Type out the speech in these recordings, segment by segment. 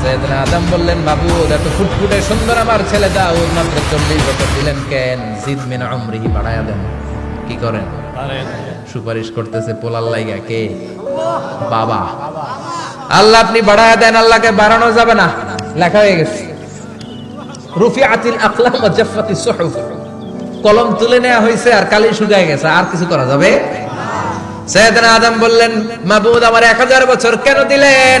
সৈয়দনা আদম বললেন বাবু এত ফুটফুটে সুন্দর। আমার ছেলে দাউদ মাত্র চল্লিশ বছর দিলেন কেন? জিদ মিনা অমরিহি বাড়াইয়া দেন। কি করেন? সুপারিশ করতেছে পোলার লাইগা। কে? বাবা। আল্লাহ আপনি বাড়ায় দেন আল্লাহকে বাড়ানো যাবে না। লেখা হয়ে গেছে। রুফিআতিল আকলাম ওয়া জাফফাতিস সুহুফ। কলম তুলে নেওয়া হয়েছে আর কালি শুকায় গেছে। আর কিছু করা যাবে? সৈয়দনা আদম বললেন মাবুদ আমার এক হাজার বছর কেন দিলেন?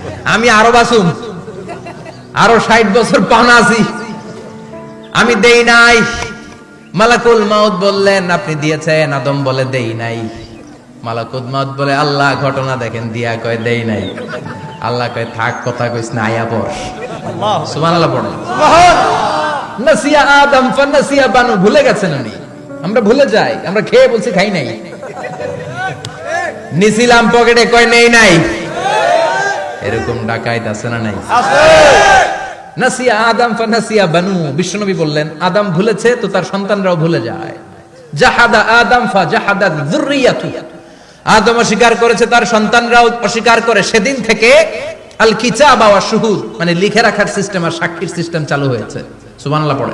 আমি আরও বাসুম। আরও ষাট বছর পাওনা আছি। আমি দেই নাই। মালাকুল মাউত বললেন আপনি দিয়েছেন আদম বলে দেই নাই। মালাকুল মাউত বলে আল্লাহ ঘটনা দেখেন দিয়া কয় দেই নাই। আল্লাহ কয় থাক কথা কইস না আয়া পর সুবহানাল্লাহ পড়ে। নাসিয়া আদম ফানাসিয়া বানু ভুলে গেছেন উনি? আমরা ভুলে যাই আমরা খেয়ে বলছি খাই নাই। নিছিলাম পকেটে কয় নেই নাই। এরকম ডাকাইত আছে না নাই? নাসিয়া আদম ফানাসিয়া বানু বিশ্বনবী বললেন আদম ভুলেছে তো তার সন্তানরাও ভুলে যায়। জাহাদা আদম ফা জাহাদা যুররিয়াতু। আদম অস্বীকার করেছে তার সন্তানরাও অস্বীকার করে। সেদিন থেকে আল কিতাব ওয়া শুহুদ মানে লিখে রাখার সিস্টেম আর সাক্ষীর সিস্টেম চালু হয়েছে। সুবহানাল্লাহ পড়ে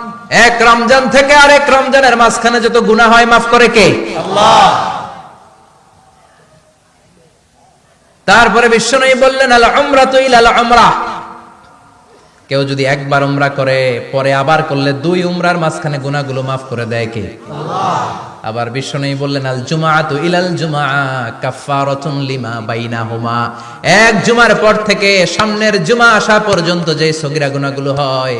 এক রমজান থেকে আরেক রমজানের মাঝখানে যত গুনাহ হয় মাফ করে কে? আল্লাহ। তারপরে বিশ্বনবী বললেন আল উমরা তো ইলাল উমরা। কেউ যদি একবার উমরা করে পরে আবার করলে দুই উমরার মাঝখানে গুনাহগুলো মাফ করে দেয় কে? আবার বিশ্বনবী বললেন আল জুমাআতু ইলাল জুমআ কাফফারাতুন লিমা বাইনাহুমা। এক জুমার পর থেকে সামনের জুমা আসা পর্যন্ত যে সগিরা গুনাহগুলো হয়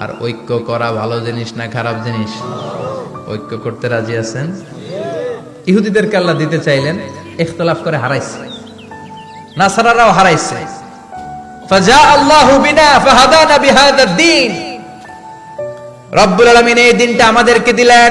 আর ঐক্য করা ভালো জিনিস না খারাপ জিনিস? ঐক্য করতে রাজি আছেন? ইহুদিদেরকে আল্লাহ দিতে চাইলেন ইখতলাফ করে হারাইছে। নাসারারাও হারাইছে। রব্বুল আলামিন এই দিনটা আমাদেরকে দিলেন।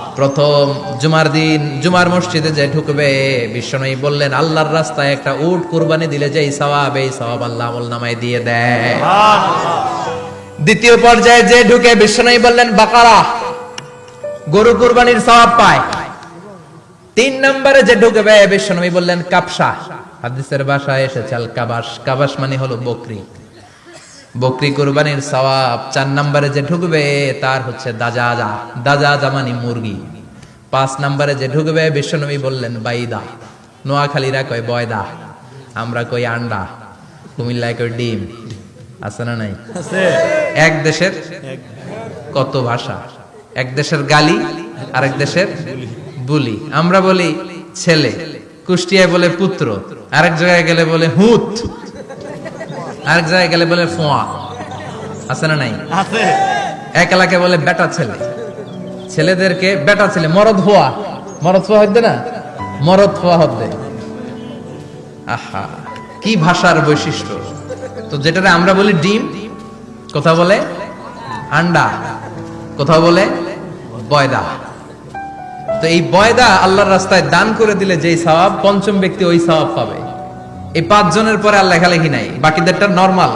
প্রথম জুমার দিন জুমার মসজিদে যে ঢুকবে বিশ্বনবী বললেন আল্লাহর রাস্তায় একটা উট কুরবানি দিলে যে এই সওয়াব এই সওয়াব আল্লাহ আমল নামায় দিয়ে দেয়। দ্বিতীয় পর্যায়ে যে ঢুকে বিশ্বনবী বললেন বাকারা গরু কুরবানির সওয়াব পায়। তিন নম্বরে যে ঢুকবে বিশ্বনবী বললেন কাপসা হাদিসের ভাষায় এসেছে আল কাবাস কাবাস মানে হলো বকরি। বকরি কুরবানির সওয়াব চার নম্বরে যে ঢুকবে তার হচ্ছে দাজাজা। দাজাজা মানে মুরগি। পাঁচ নম্বরে যে ঢুকবে বিশ্বনবী বললেন বাইদা। নোয়াখালীরা কয় বয়দা। আমরা কই আন্ডা। কুমিল্লায় কই ডিম। আছে না নাই? এক দেশের কত ভাষা? এক দেশের গালি আরেক দেশের বুলি। আমরা বলি ছেলে। কুষ্টিয়ায় বলে পুত্র আরেক জায়গায় গেলে বলে হুত। আরেক জায়গায় গেলে বলে ফোয়া। আছে না নাই? আছে। এক এলাকায় বলে বেটা ছেলে। ছেলেদেরকে বেটা ছেলে মরদ হওয়া মরদ হওয়া হদ্দে না? মরদ হওয়া হদ্দে আহা কি ভাষার বৈশিষ্ট্য। তো যেটাতে আমরা বলি ডিম কথা বলে আন্ডা কোথাও বলে বয়দা। তো এই বয়দা আল্লাহর রাস্তায় দান করে দিলে যেই সওয়াব পঞ্চম ব্যক্তি ওই সওয়াব পাবে। এই পাঁচ জনের পরে আর লেখালেখি নাই বাকিদেরটা নরমাল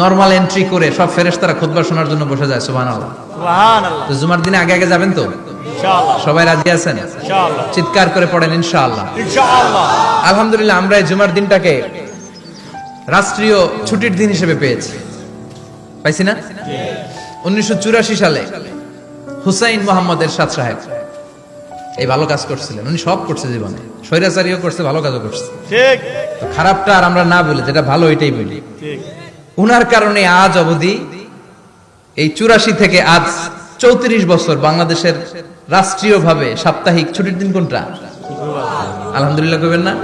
নরমাল এন্ট্রি করে সব ফেরেশতারা খুতবা শোনার জন্য বসে যায় সুবহানাল্লাহ। আল্লাহ তো জুমার দিনে আগে আগে যাবেন তো? সবাই রাজি আছেন? চিৎকার করে পড়েন ইনশাআল্লাহ। ইনশাআল্লাহ। আলহামদুলিল্লাহ আমরা এই জুমার দিনটাকে রাষ্ট্রীয় ছুটির দিন হিসেবে পেয়েছি। পাইছি না? উনিশশো চুরাশি সালে হুসাইন মোহাম্মদের সাত সাহেব। এই ভালো কাজ করছিলেন। উনি সব করছে জীবনে। স্বৈরাচারীও করছে ভালো কাজও করছে। ঠিক। খারাপটা আর আমরা না বলি যেটা ভালো এটাই বলি। উনার কারণে আজ অবধি এই চুরাশি থেকে আজ চৌত্রিশ বছর বাংলাদেশের রাষ্ট্রীয়ভাবে সাপ্তাহিক ছুটির দিন কোনটা? আলহামদুলিল্লাহ কবেন না?